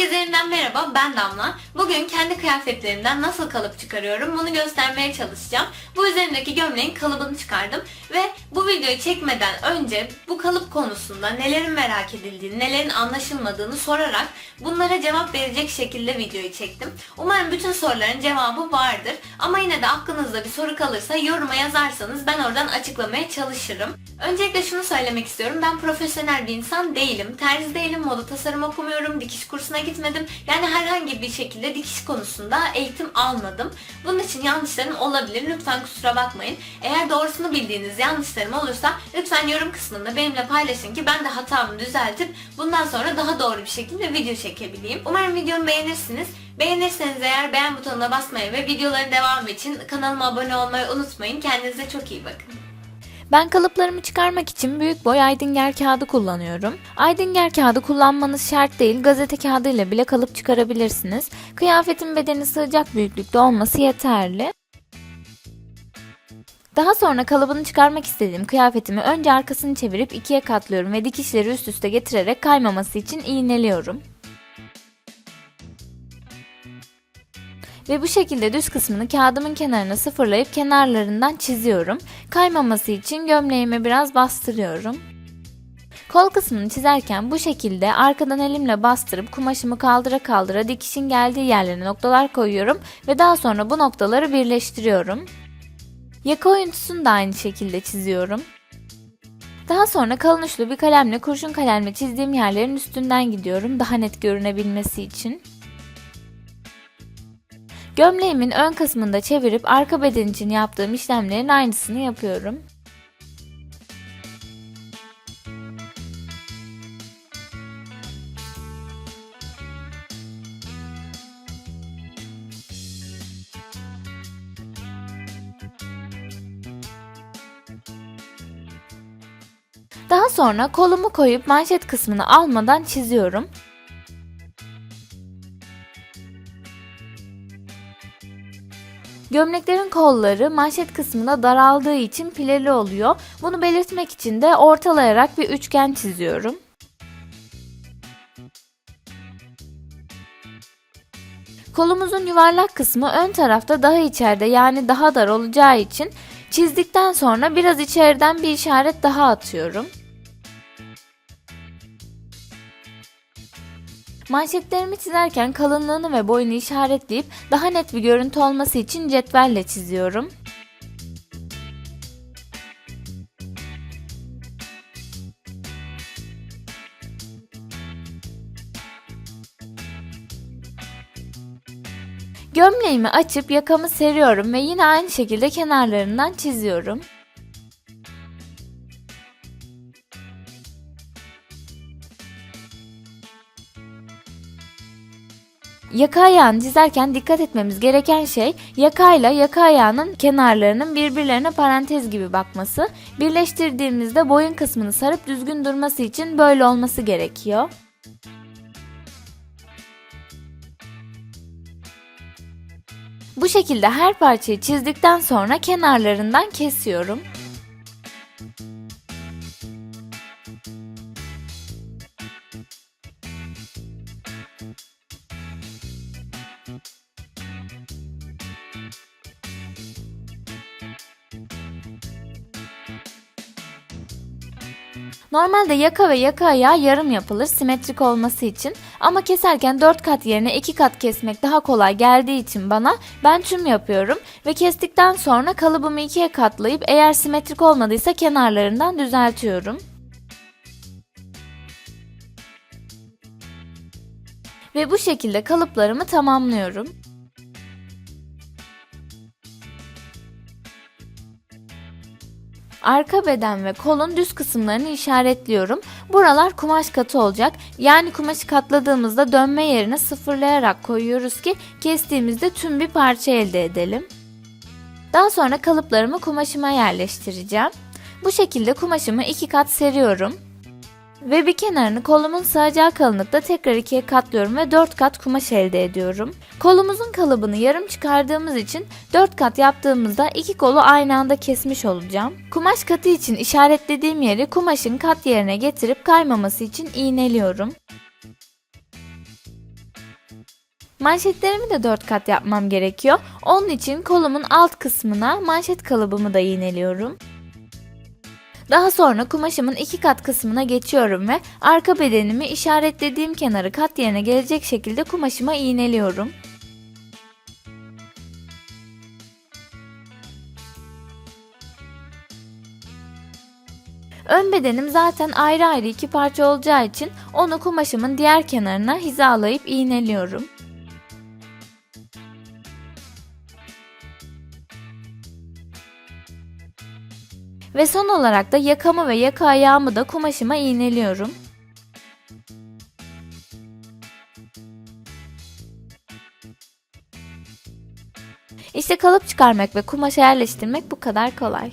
Herkese yeniden merhaba, ben Damla. Bugün kendi kıyafetlerimden nasıl kalıp çıkarıyorum bunu göstermeye çalışacağım. Bu üzerindeki gömleğin kalıbını çıkardım ve bu videoyu çekmeden önce bu kalıp konusunda nelerin merak edildiğini, nelerin anlaşılmadığını sorarak bunlara cevap verecek şekilde videoyu çektim. Umarım bütün soruların cevabı vardır ama yine de aklınızda bir soru kalırsa yoruma yazarsanız ben oradan açıklamaya çalışırım. Öncelikle şunu söylemek istiyorum. Ben profesyonel bir insan değilim. Terzi değilim, moda tasarım okumuyorum, dikiş kursuna gitmedim. Yani herhangi bir şekilde dikiş konusunda eğitim almadım. Bunun için yanlışlarım olabilir. Lütfen kusura bakmayın. Eğer doğrusunu bildiğiniz yanlışlarım olursa lütfen yorum kısmında benimle paylaşın ki ben de hatamı düzeltip bundan sonra daha doğru bir şekilde video çekebileyim. Umarım videomu beğenirsiniz. Beğenirseniz eğer beğen butonuna basmayı ve videoların devamı için kanalıma abone olmayı unutmayın. Kendinize çok iyi bakın. Ben kalıplarımı çıkarmak için büyük boy Aydinger kağıdı kullanıyorum. Aydinger kağıdı kullanmanız şart değil, gazete kağıdıyla bile kalıp çıkarabilirsiniz. Kıyafetin bedeni sığacak büyüklükte olması yeterli. Daha sonra kalıbını çıkarmak istediğim kıyafetimi önce arkasını çevirip ikiye katlıyorum ve dikişleri üst üste getirerek kaymaması için iğneliyorum. Ve bu şekilde düz kısmını kağıdımın kenarına sıfırlayıp kenarlarından çiziyorum. Kaymaması için gömleğime biraz bastırıyorum. Kol kısmını çizerken bu şekilde arkadan elimle bastırıp kumaşımı kaldıra kaldıra dikişin geldiği yerlerine noktalar koyuyorum ve daha sonra bu noktaları birleştiriyorum. Yaka oyuntusunu da aynı şekilde çiziyorum. Daha sonra kalın uçlu bir kalemle kurşun kalemle çizdiğim yerlerin üstünden gidiyorum daha net görünebilmesi için. Gömleğimin ön kısmında çevirip arka beden için yaptığım işlemlerin aynısını yapıyorum. Daha sonra kolumu koyup manşet kısmını almadan çiziyorum. Gömleklerin kolları manşet kısmında daraldığı için pileli oluyor. Bunu belirtmek için de ortalayarak bir üçgen çiziyorum. Kolumuzun yuvarlak kısmı ön tarafta daha içeride yani daha dar olacağı için çizdikten sonra biraz içeriden bir işaret daha atıyorum. Manşetlerimi çizerken kalınlığını ve boyunu işaretleyip daha net bir görüntü olması için cetvelle çiziyorum. Gömleğimi açıp yakamı seriyorum ve yine aynı şekilde kenarlarından çiziyorum. Yaka ayağını çizerken dikkat etmemiz gereken şey yakayla yaka ayağının kenarlarının birbirlerine parantez gibi bakması. Birleştirdiğimizde boyun kısmını sarıp düzgün durması için böyle olması gerekiyor. Bu şekilde her parçayı çizdikten sonra kenarlarından kesiyorum. Normalde yaka ve yaka ayağı yarım yapılır simetrik olması için ama keserken 4 kat yerine 2 kat kesmek daha kolay geldiği için bana ben tüm yapıyorum ve kestikten sonra kalıbımı ikiye katlayıp eğer simetrik olmadıysa kenarlarından düzeltiyorum. Ve bu şekilde kalıplarımı tamamlıyorum. Arka beden ve kolun düz kısımlarını işaretliyorum. Buralar kumaş katı olacak. Yani kumaşı katladığımızda dönme yerine sıfırlayarak koyuyoruz ki kestiğimizde tüm bir parça elde edelim. Daha sonra kalıplarımı kumaşıma yerleştireceğim. Bu şekilde kumaşımı iki kat seriyorum. Ve bir kenarını kolumun sığacağı kalınlıkta tekrar ikiye katlıyorum ve 4 kat kumaş elde ediyorum. Kolumuzun kalıbını yarım çıkardığımız için 4 kat yaptığımızda iki kolu aynı anda kesmiş olacağım. Kumaş katı için işaretlediğim yeri kumaşın kat yerine getirip kaymaması için iğneliyorum. Manşetlerimi de 4 kat yapmam gerekiyor. Onun için kolumun alt kısmına manşet kalıbımı da iğneliyorum. Daha sonra kumaşımın iki kat kısmına geçiyorum ve arka bedenimi işaretlediğim kenarı kat yerine gelecek şekilde kumaşıma iğneliyorum. Ön bedenim zaten ayrı ayrı iki parça olacağı için onu kumaşımın diğer kenarına hizalayıp iğneliyorum. Ve son olarak da yakamı ve yaka ayağımı da kumaşıma iğneliyorum. İşte kalıp çıkarmak ve kumaşa yerleştirmek bu kadar kolay.